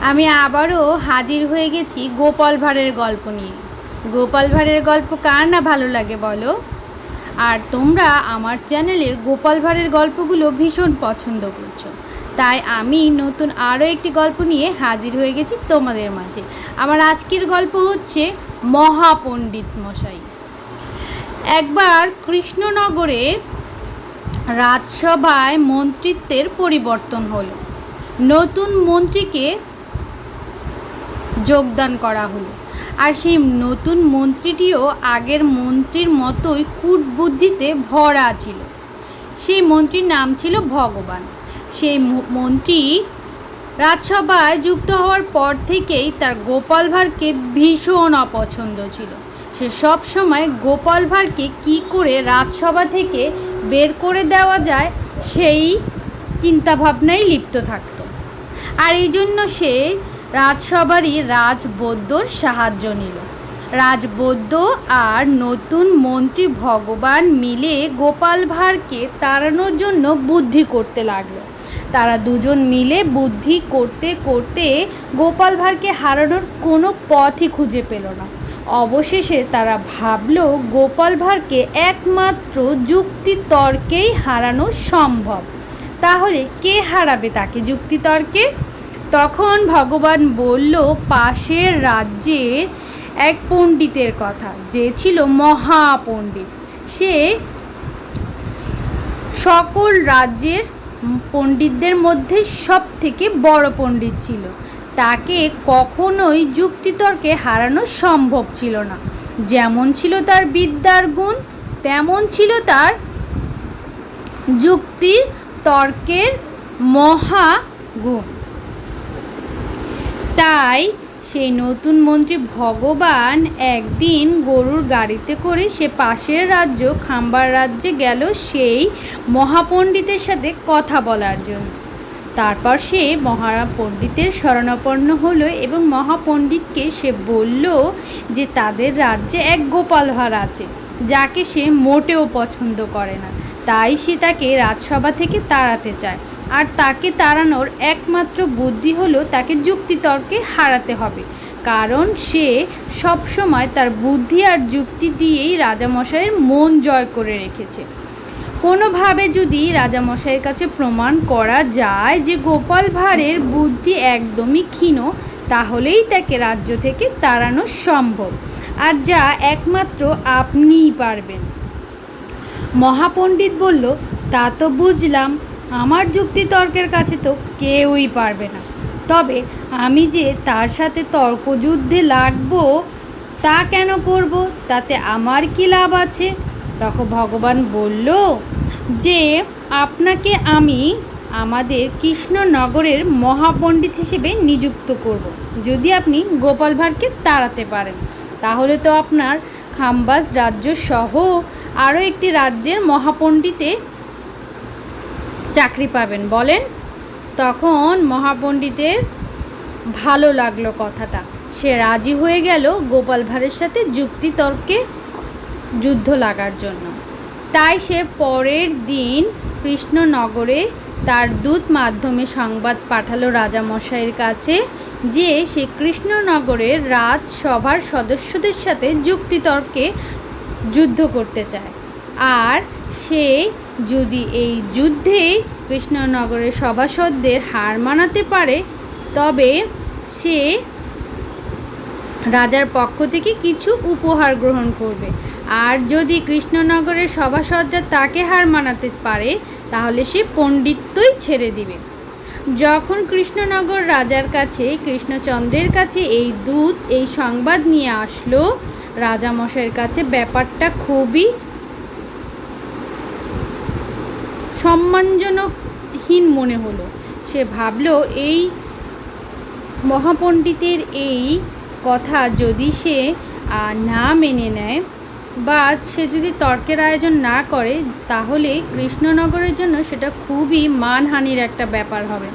আমি আবারও হাজির হয়ে গেছি গোপাল ভাঁড়ের গল্প নিয়ে। গোপাল ভাঁড়ের গল্প কার না ভালো লাগে বলো? আর তোমরা আমার চ্যানেলের গোপাল ভাঁড়ের গল্পগুলো ভীষণ পছন্দ করছ। তাই আমি নতুন আরও একটি গল্প নিয়ে হাজির হয়ে গেছি তোমাদের মাঝে। আমার আজকের গল্প হচ্ছে মহাপণ্ডিত মশাই। একবার কৃষ্ণনগরে রাজসভায় মন্ত্রিত্বের পরিবর্তন হলো। নতুন মন্ত্রীকে যোগদান করা হলো। আর সেই নতুন মন্ত্রীটিও আগের মন্ত্রীর মতোই কূটবুদ্ধিতে ভরা ছিল। সেই মন্ত্রীর নাম ছিল ভগবান। সেই মন্ত্রী রাজসভায় যুক্ত হওয়ার পর থেকেই তার গোপাল ভাঁড়কে ভীষণ অপছন্দ ছিল। সে সব সময় গোপাল ভাঁড়কে কী করে রাজসভা থেকে বের করে দেওয়া যায় সেই চিন্তাভাবনায় লিপ্ত থাকত। আর এই জন্য সে রাজসভারই রাজবৈদ্যর সাহায্য নিল। রাজবৈদ্য আর নতুন মন্ত্রী ভগবান মিলে গোপাল ভাঁড়কে তাড়ানোর জন্য বুদ্ধি করতে লাগল। তারা দুজন মিলে বুদ্ধি করতে করতে গোপাল ভাঁড়কে হারানোর কোনো পথই খুঁজে পেল না। অবশেষে তারা ভাবল, গোপাল ভাঁড়কে একমাত্র যুক্তি তর্কেই হারানো সম্ভব। তাহলে কে হারাবে তাকে যুক্তিতর্কে? তখন ভগবান বলল, পাশের রাজ্যের এক পণ্ডিতের কথা, যে ছিল মহাপণ্ডিত। সে সকল রাজ্যের পণ্ডিতদের মধ্যে সব থেকে বড় পণ্ডিত ছিল। তাকে কখনোই যুক্তিতর্কে হারানো সম্ভব ছিল না। যেমন ছিল তার বিদ্যার গুণ, তেমন ছিল তার যুক্তির তর্কের মহা গুণ। তাই সেই নতুন মন্ত্রী ভগবান একদিন গরুর গাড়িতে করে সে পাশের রাজ্য, খাম্বার রাজ্যে গেল সেই মহাপণ্ডিতের সাথে কথা বলার জন্য। তারপর সে মহাপণ্ডিতের শরণাপন্ন হলো এবং মহাপণ্ডিতকে সে বলল যে তাদের রাজ্যে এক গোপাল ভাঁড় আছে, যাকে সে মোটেও পছন্দ করে না। তাই সে তাকে রাজসভা থেকে তাড়াতে চায়। আর তাকে তাড়ানোর একমাত্র বুদ্ধি হলো তাকে যুক্তিতর্কে হারাতে হবে। কারণ সে সব সময় তার বুদ্ধি আর যুক্তি দিয়েই রাজামশাইয়ের মন জয় করে রেখেছে। কোনোভাবে যদি রাজামশাইয়ের কাছে প্রমাণ করা যায় যে গোপাল ভাঁড়ের বুদ্ধি একদমই ক্ষীণ, তাহলেই তাকে রাজ্য থেকে তাড়ানো সম্ভব। আর যা একমাত্র আপনিই পারবেন। মহাপণ্ডিত বলল, তা তো বুঝলাম, আমার যুক্তিতর্কের কাছে তো কেউই পারবে না। তবে আমি যে তার সাথে তর্কযুদ্ধে লাগবো, তা কেন করব? তাতে আমার কী লাভ আছে? তখন ভগবান বলল, যে আপনাকে আমি আমাদের কৃষ্ণনগরের মহাপণ্ডিত হিসেবে নিযুক্ত করব। যদি আপনি গোপাল ভাঁড়কে তাড়াতে পারেন, তাহলে তো আপনার খাম্বাস রাজ্য সহ আরও একটি রাজ্যের মহাপণ্ডিতে চাকরি পাবেন। বলেন, তখন মহাপণ্ডিতের ভালো লাগল কথাটা। সে রাজি হয়ে গেল গোপাল ভাঁড়ের সাথে যুক্তিতর্কে যুদ্ধ লাগার জন্য। তাই সে পরের দিন কৃষ্ণনগরে তার দূত মাধ্যমে সংবাদ পাঠালো রাজামশাইয়ের কাছে যে সে কৃষ্ণনগরের রাজসভার সদস্যদের সাথে যুক্তিতর্কে যুদ্ধ করতে চায়। আর সে যদি এই যুদ্ধে কৃষ্ণনগরের সভাসদদের হার মানাতে পারে, তবে সে রাজার পক্ষ থেকে কিছু উপহার গ্রহণ করবে। আর যদি কৃষ্ণনগরের সভাসদরা তাকে হার মানাতে পারে, তাহলে সে পণ্ডিত্যই ছেড়ে দিবে। যখন কৃষ্ণনগর রাজার কাছে, কৃষ্ণচন্দ্রের কাছে এই দূত, এই সংবাদ নিয়ে আসলো, রাজামশাইয়ের কাছে ব্যাপারটা খুবই সম্মানজনকহীন মনে হলো। সে ভাবলো, এই মহাপণ্ডিতের এই কথা যদি সে না মেনে নেয় বা সে যদি তর্কের আয়োজন না করে, তাহলে কৃষ্ণনগরের জন্য সেটা খুবই মানহানির একটা ব্যাপার হবে।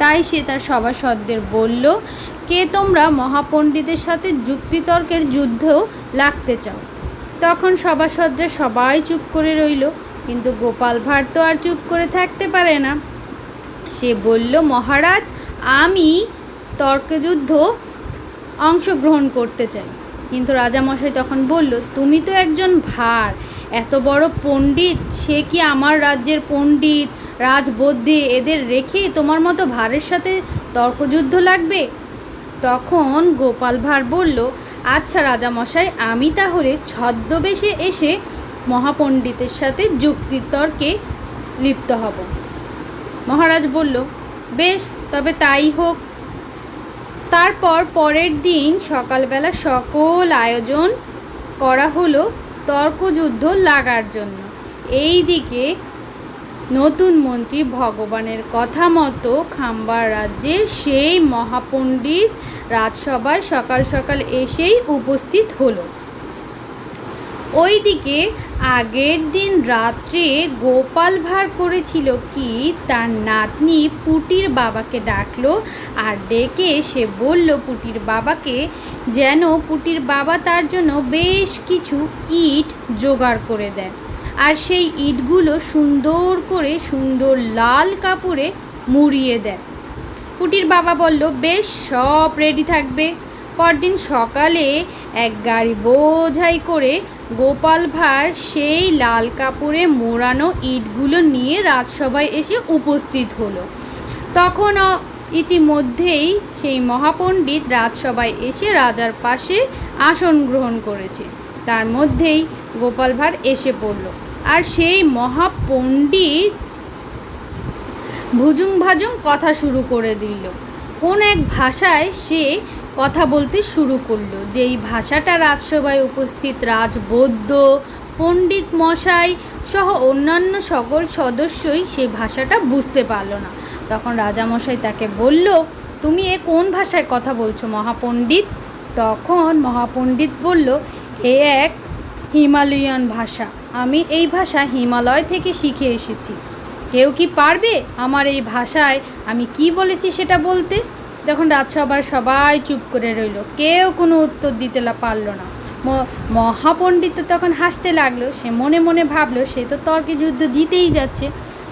তাই সে তার সভাসদদের বলল, কে তোমরা মহাপণ্ডিতের সাথে যুক্তিতর্কের যুদ্ধেও লাগতে চাও? তখন সভাসদরা সবাই চুপ করে রইল, কিন্তু গোপাল ভাঁড় তো আর চুপ করে থাকতে পারে না। সে বলল, মহারাজ, আমি তর্কযুদ্ধ অংশগ্রহণ করতে চাই। কিন্তু রাজামশাই তখন বলল, তুমি তো একজন ভার। এত বড় পণ্ডিত, সে কি আমার রাজ্যের পণ্ডিত রাজবদ্যে এদের রেখে তোমার মতো ভারের সাথে তর্কযুদ্ধ লাগবে? তখন গোপাল ভাঁড় বলল আচ্ছা রাজামশাই, আমি তাহলে ছদ্মবেশে এসে মহাপণ্ডিতের সাথে যুক্তিতর্কে লিপ্ত হব। মহারাজ বলল, বেশ, তবে তাই হোক। তারপর পরের দিন সকালবেলা সকল আয়োজন করা হলো তর্কযুদ্ধ লাগার জন্য। এই দিকে নতুন মন্ত্রী ভগবানের কথা মতো খাম্বার রাজ্যে সেই মহাপণ্ডিত রাজসভায় সকাল সকাল এসেই উপস্থিত হলো। ওইদিকে আগের দিন রাত্রে গোপাল ভাঁড় করেছিল কি? তার নাতনি পুটির বাবাকে ডাকলো আর ডেকে সে বলল, পুটির বাবাকে যেন পুটির বাবা তার জন্য বেশ কিছু ইট জোগাড় করে দেয় আর সেই ইটগুলো সুন্দর করে সুন্দর লাল কাপড়ে মুড়িয়ে দেয় পুটির বাবা বলল, বেশ, সব রেডি থাকবে। পরদিন সকালে এক গাড়ি বোঝাই করে গোপাল ভাঁড় সেই লাল কাপড়ে মোড়ানো ইটগুলো নিয়ে রাজসভায় এসে উপস্থিত হলো। তখন ইতিমধ্যেই সেই মহাপণ্ডিত রাজসভায় এসে রাজার পাশে আসন গ্রহণ করেছে। তার মধ্যেই গোপাল ভাঁড় এসে পড়ল। আর সেই মহাপণ্ডিত ভুজুং ভাজুং কথা শুরু করে দিল। কোন এক ভাষায় সে কথা বলতে শুরু করল, যেই ভাষাটা রাজসভায় উপস্থিত রাজবৈদ্য পণ্ডিত মশাই সহ অন্যান্য সকল সদস্যই সেই ভাষাটা বুঝতে পারল না। তখন রাজামশাই তাকে বলল, তুমি এ কোন ভাষায় কথা বলছো, মহাপণ্ডিত? তখন মহাপণ্ডিত বলল, এ এক হিমালয়ান ভাষা। আমি এই ভাষা হিমালয় থেকে শিখে এসেছি। কেউ কি পারবে আমার এই ভাষায় আমি কি বলেছি সেটা বলতে? তখন রাজসভার সবাই চুপ করে রইল, কেউ কোনো উত্তর দিতে পারল না। মহাপণ্ডিত তখন হাসতে লাগল, সে মনে মনে ভাবলো, সে তো তর্কে যুদ্ধ জিতেই যাচ্ছে।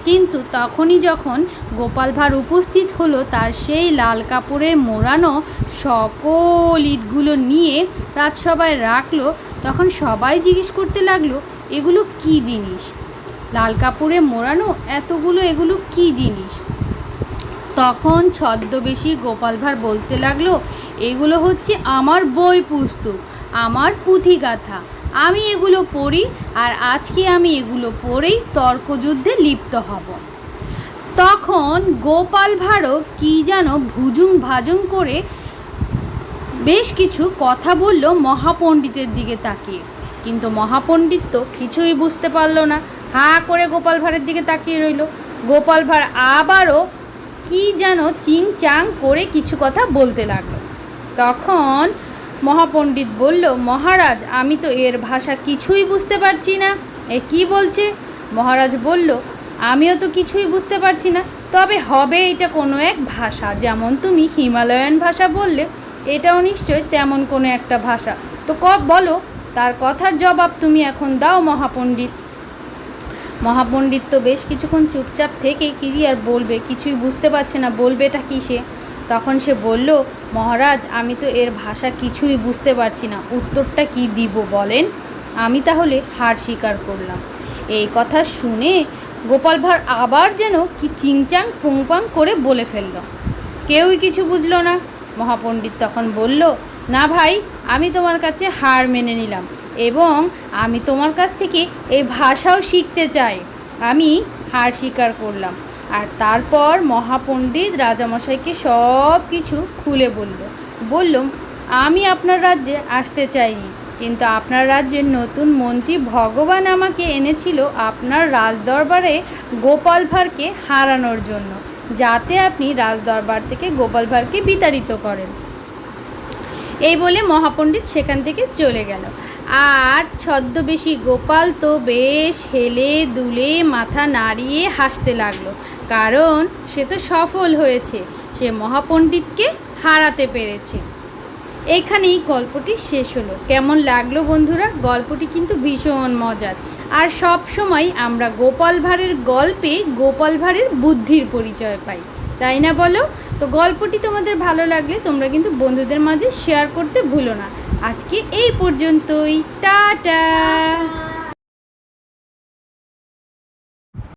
কিন্তু তখনই যখন গোপাল ভাঁড় উপস্থিত হলো, তার সেই লাল কাপড়ে মোড়ানো সকল ইটগুলো নিয়ে রাজসভায় রাখল, তখন সবাই জিজ্ঞেস করতে লাগল, এগুলো কি জিনিস? লাল কাপড়ে মোড়ানো এতগুলো, এগুলো কি জিনিস? তখন ছদ্মবেশী গোপাল ভাঁড় বলতে লাগল, এগুলো হচ্ছে আমার বই পুস্তক, আমার পুঁথিগাথা আমি এগুলো পড়ি আর আজকে আমি এগুলো পড়েই তর্কযুদ্ধে লিপ্ত হব। তখন গোপাল ভাঁড়ও কী যেন ভুজুং ভাজুং করে বেশ কিছু কথা বলল মহাপণ্ডিতের দিকে তাকিয়ে। কিন্তু মহাপণ্ডিত তো কিছুই বুঝতে পারল না, হা করে গোপাল ভাঁড়ের দিকে তাকিয়ে রইল। গোপাল ভাঁড় আবারও কি যেন চিং চাং করে কিছু কথা বলতে লাগল। তখন মহাপণ্ডিত বলল, মহারাজ, আমি তো এর ভাষা কিছুই বুঝতে পারছি না। এ কি বলছে? মহারাজ বলল, আমিও তো কিছুই বুঝতে পারছি না। তবে হবে এটা কোনো এক ভাষা, যেমন তুমি হিমালয়ান ভাষা বললে, এটাও নিশ্চয় তেমন কোনো একটা ভাষা। তো কব বলো, তার কথার জবাব তুমি এখন দাও মহাপণ্ডিত। মহাপণ্ডিত তো বেশ কিছুক্ষণ চুপচাপ থেকে কি আর বলবে, কিছুই বুঝতে পারছে না বলবে এটা কী সে? তখন সে বলল, মহারাজ, আমি তো এর ভাষা কিছুই বুঝতে পারছি না, উত্তরটা কি দিব বলেন? আমি তাহলে হার স্বীকার করলাম। এই কথা শুনে গোপাল ভাঁড় আবার যেন কি চিংচাং, পুংপাং করে বলে ফেলল। কেউই কিছু বুঝলো না। মহাপণ্ডিত তখন বলল, না ভাই, আমি তোমার কাছে হার মেনে নিলাম। এবং আমি তোমার কাছ থেকে এই ভাষাও শিখতে চাই। আমি হার স্বীকার করলাম। আর তারপর মহাপণ্ডিত রাজামশাইকে সব কিছু খুলে বলল। বলল আমি আপনার রাজ্যে আসতে চাইনি, কিন্তু আপনার রাজ্যের নতুন মন্ত্রী ভগবান আমাকে এনেছিল আপনার রাজদরবারে গোপাল ভাঁড়কে হারানোর জন্য, যাতে আপনি রাজদরবার থেকে গোপাল ভাঁড়কে বিতাড়িত করেন। এই বলে মহাপণ্ডিত সেখান থেকে চলে গেল। আর ছদ্মবেশী গোপাল তো বেশ হেলে দুলে মাথা নাড়িয়ে হাসতে লাগল। কারণ সে তো সফল হয়েছে, সে মহাপণ্ডিতকে হারাতে পেরেছে। এখানেই গল্পটি শেষ হলো। কেমন লাগল বন্ধুরা? গল্পটি কিন্তু ভীষণ মজার। আর সব সময় আমরা গোপাল ভাঁড়ের গল্পে গোপাল ভাঁড়ের বুদ্ধির পরিচয় পাই। তাই না বলো? তো গল্পটি তোমাদের ভালো লাগলে তোমরা কিন্তু বন্ধুদের মাঝে শেয়ার করতে ভুলো না। আজকে এই পর্যন্তই। টাটা!